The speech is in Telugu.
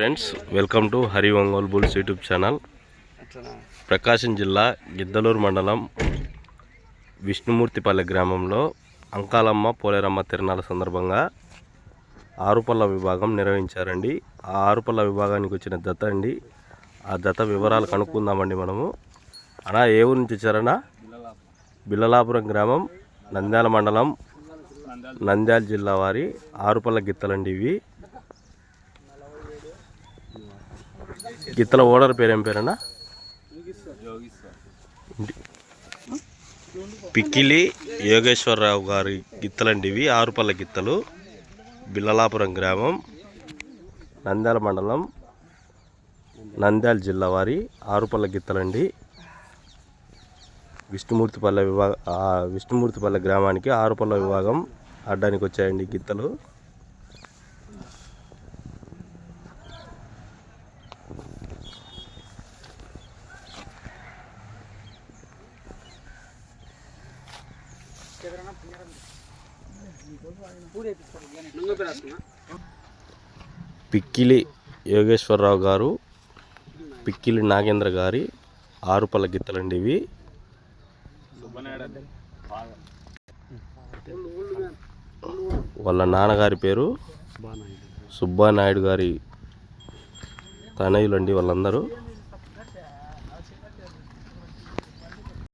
Friends welcome to Hari Ongole bulls YouTube channel. Prakasam జిల్లా గిద్దలూరు మండలం విష్ణుమూర్తిపల్లె గ్రామంలో అంకాలమ్మ పోలేరమ్మ తిరణాల సందర్భంగా ఆరుపల్ల విభాగం నిర్వహించారండి. ఆ ఆరుపల్ల విభాగానికి వచ్చిన జత అండి. ఆ జత వివరాలు కనుక్కుందామండి మనము. అనా ఏ ఊరు నుంచి వచ్చారనా బిల్లలాపురం గ్రామం నంద్యాల మండలం నంద్యాల జిల్లా వారి ఆరుపల్ల గిత్తలండి ఇవి. గిత్తల ఓనర్ పేరు ఏం పేరన్నా? పిక్కిలి యోగేశ్వరరావు గారి గిత్తలండి ఇవి ఆరుపల్ల గిత్తలు బిల్లలాపురం గ్రామం నంద్యాల మండలం నంద్యాల జిల్లా వారి ఆరుపల్ల గిత్తలండి. విష్ణుమూర్తిపల్లె విభాగ విష్ణుమూర్తిపల్లె గ్రామానికి ఆరుపల్ల విభాగం ఆడడానికి వచ్చాయండి గిత్తలు. పిక్కిలి యోగేశ్వరరావు గారు పిక్కిలి నాగేంద్ర గారి ఆరుపల్ల గిత్తలండి ఇవి. వాళ్ళ నాన్నగారి పేరు సుబ్బానాయుడు గారి తనయులండి వాళ్ళందరూ.